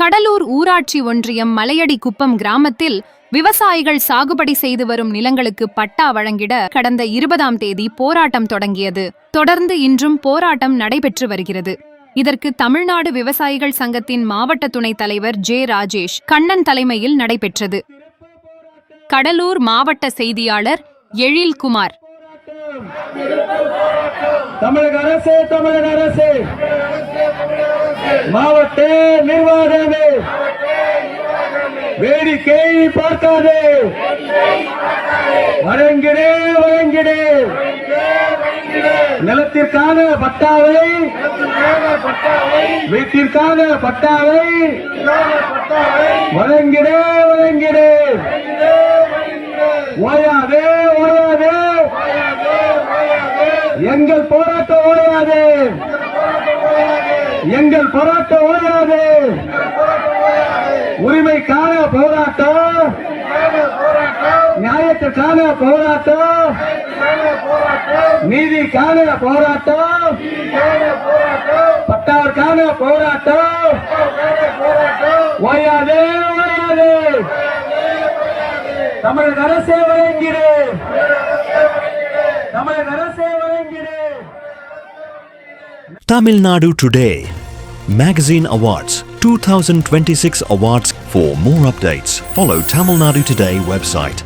கடலூர் ஊராட்சி ஒன்றியம் மலையடி குப்பம் கிராமத்தில் விவசாயிகள் சாகுபடி செய்து வரும் நிலங்களுக்கு பட்டா வழங்கிட கடந்த இருபதாம் தேதி போராட்டம் தொடங்கியது. தொடர்ந்து இன்றும் போராட்டம் நடைபெற்று வருகிறது. இதற்கு தமிழ்நாடு விவசாயிகள் சங்கத்தின் மாவட்ட துணைத் தலைவர் ஜே ராஜேஷ் கண்ணன் தலைமையில் நடைபெற்றது. கடலூர் மாவட்ட செய்தியாளர் எழில்குமார். தமிழக அரசு தமிழக அரசு. மாவட்ட நிர்வாகமே. வேடிக்கை பார்க்காதே. வழங்கிடே வழங்கிடே. நிலத்திற்கான பட்டாவை வீட்டிற்கான பட்டாவை வழங்கிடே வழங்கிடே. ஓயாதே ஓயாதே. எங்கள் போராட்டம் ஓயாது போராட்டம் ஓயாது உரிமைக்கான போராட்டம். நியாயத்துக்கான போராட்டம். நீதிக்கான போராட்டம். பட்டாவிற்கான போராட்டம். ஓயாது ஓயாது. தமிழக அரசே வழங்கிறேன் தமிழக அரசே வழங்கிறேன் Tamil Nadu Today. Magazine Awards 2026 Awards. For more updates, follow Tamil Nadu Today website